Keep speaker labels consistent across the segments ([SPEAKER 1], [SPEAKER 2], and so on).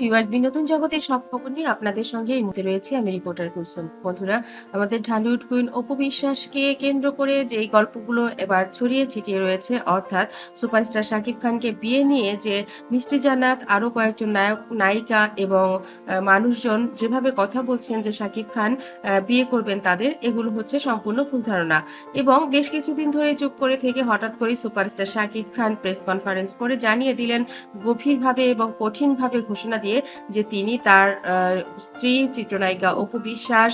[SPEAKER 1] Viewers, বিনোদন জগতের সব খবর নিয়ে আপনাদের সঙ্গে এই মুহূর্তে রয়েছে আমি রিপোর্টার কুলসুম। বন্ধুরা, আমাদের ঢালিউড কুইন অপু কেন্দ্র করে যেই গল্পগুলো এবার ছড়িয়ে ছিটিয়ে রয়েছে, অর্থাৎ সুপারস্টার শাকিব খানকে বিয়ে নিয়ে যে মিষ্টি জান্নাত আরও কয়েকজন নায়ক, নায়িকা এবং মানুষজন যেভাবে কথা বলছেন যে শাকিব খান বিয়ে করবেন তাদের, এগুলো হচ্ছে সম্পূর্ণ ভুল ধারণা। এবং বেশ কিছুদিন ধরে চুপ করে থেকে হঠাৎ করে superstar Shakib Khan press conference করে জানিয়ে দিলেন, গভীরভাবে এবং কঠিনভাবে ঘোষণা দিয়ে যে তিনি তার স্ত্রী চিত্রনায়িকা অপু বিশ্বাস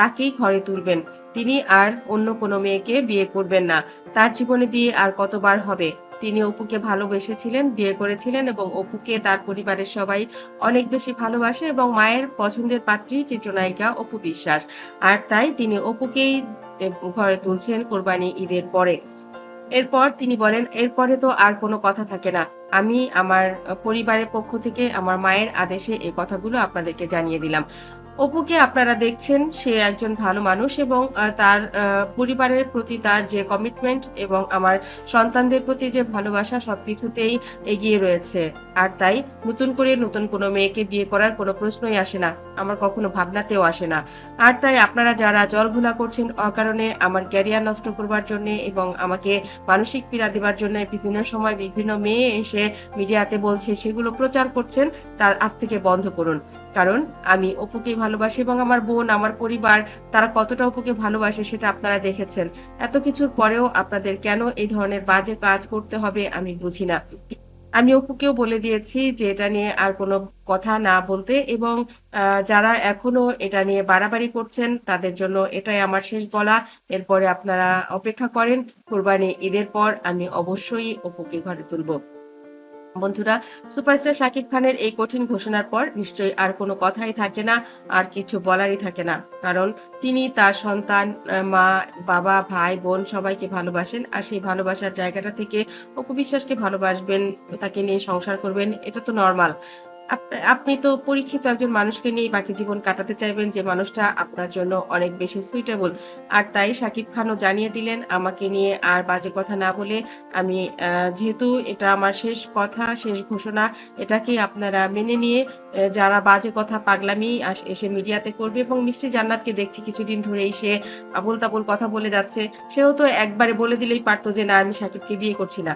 [SPEAKER 1] তাকেই ঘরে তুলবেন। তিনি আর অন্য কোনো মেয়েকে বিয়ে করবেন না। তার জীবনে বিয়ে আর কতবার হবে? তিনি অপুকে ভালোবেসেছিলেন, বিয়ে করেছিলেন এবং অপুকে তার পরিবারের সবাই অনেক বেশি ভালোবাসে এবং মায়ের পছন্দের পাত্রী চিত্রনায়িকা অপু বিশ্বাস। আর তাই তিনি অপুকেই ঘরে তুলছেন কোরবানি ঈদের পরে। এরপর তিনি বলেন, এরপরে তো আর কোনো কথা থাকে না। আমি আমার পরিবারের পক্ষ থেকে আমার মায়ের আদেশে এই কথাগুলো আপনাদেরকে জানিয়ে দিলাম। অপুকে আপনারা দেখছেন, সে একজন ভালো মানুষ এবং তার পরিবারের প্রতি তার যে কমিটমেন্ট এবং আমার সন্তানদের প্রতি যে ভালোবাসা সবকিছুতেই এগিয়ে রয়েছে। আর তাই নতুন করে নতুন কোনো মেয়েকে বিয়ে করার কোনো প্রশ্নই আসে না, আমার কখনো ভাবনাতেও আসে না। আর তাই আপনারা যারা জলঘোলা করছেন, অকারণে আমার ক্যারিয়ার নষ্ট করবার জন্য এবং আমাকে মানসিক পীড়া দেবার জন্য বিভিন্ন সময় বিভিন্ন মেয়ে এসে মিডিয়াতে বলছে, সেগুলো প্রচার করছেন তার আজ থেকে বন্ধ করুন। কারণ আমি অপুকে ভালোবাসি এবং আমার বোন, আমার পরিবার, তারা কতটা অপুকে ভালোবাসে সেটা আপনারা দেখেছেন। এত কিছুর পরেও আপনাদের কেন এই ধরনের বাজে কাজ করতে হবে আমি বুঝি না। আমি অপুকেও বলে দিয়েছি যে এটা নিয়ে আর কোনো কথা না বলতে এবং যারা এখনও এটা নিয়ে বাড়াবাড়ি করছেন, তাদের জন্য এটাই আমার শেষ বলা। এরপরে আপনারা অপেক্ষা করেন, কোরবানি ঈদের পর আমি অবশ্যই অপুকে ঘরে তুলব। বন্ধুরা, সুপারস্টার শাকিব খানের এই কঠিন ঘোষণার পর নিশ্চয়ই আর কোনো কথাই থাকে না, আর কিছু বলারই থাকে না। কারণ তিনি তার সন্তান মা, বাবা, ভাই, বোন সবাইকে ভালোবাসেন, আর সেই ভালোবাসার জায়গাটা থেকে অপু বিশ্বাসকে ভালোবাসবেন, তাকে নিয়ে সংসার করবেন, এটা তো নর্মাল আপনি তো পরীক্ষিত একজন মানুষকে নিয়ে বাকি জীবন কাটাতে চাইবেন, যে মানুষটা আপনার জন্য অনেক বেশি সুইটেবল আর তাই শাকিব খানও জানিয়ে দিলেন, আমাকে নিয়ে আর বাজে কথা না বলে আমি যেহেতু এটা আমার শেষ কথা, শেষ ঘোষণা, এটাকে আপনারা মেনে নিয়ে যারা বাজে কথা পাগলামি এসে মিডিয়াতে করবে এবং মিষ্টি জান্নাতকে দেখছি কিছুদিন ধরেই সে আবল তাবল কথা বলে যাচ্ছে, সেও তো একবারে বলে দিলেই পারতো যে, না, আমি সাকিবকে বিয়ে করছি না।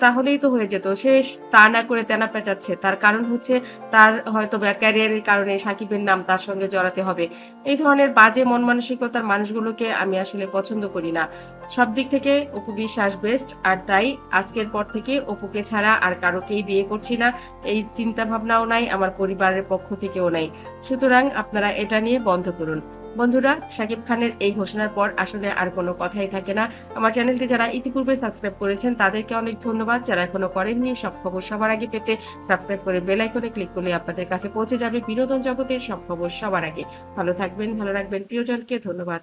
[SPEAKER 1] তাহলেই তো হয়ে যেত। সে তা না করে তেনা পেঁচাচ্ছে। তার কারণ হচ্ছে তার হয়তো ক্যারিয়ারের কারণে সাকিবের নাম তার সঙ্গে জড়াতে হবে। এই ধরনের বাজে মন মানসিকতার মানুষগুলোকে আমি আসলে পছন্দ করি না। সব দিক থেকে অপু বিশ্বাস বেস্ট আর তাই আজকের পর থেকে অপুকে ছাড়া আর কারোকেই বিয়ে করছি না। এই চিন্তা ভাবনাও নাই, আমার পরিবারের পক্ষ থেকেও নাই। সুতরাং আপনারা এটা নিয়ে বন্ধ করুন। বন্ধুরা, শাকিব খানের এই ঘোষণার পর আসলে আর কোনো কথাই থাকে না। আমার চ্যানেলটি যারা ইতিপূর্বে সাবস্ক্রাইব করেছেন, তাদেরকে অনেক ধন্যবাদ। যারা এখনও করেননি, সব খবর সবার আগে পেতে সাবস্ক্রাইব করে বেল আইকনে ক্লিক করলে আপনাদের কাছে পৌঁছে যাবে বিনোদন জগতের সব খবর সবার আগে। ভালো থাকবেন, ভালো রাখবেন। প্রিয়জনকে ধন্যবাদ।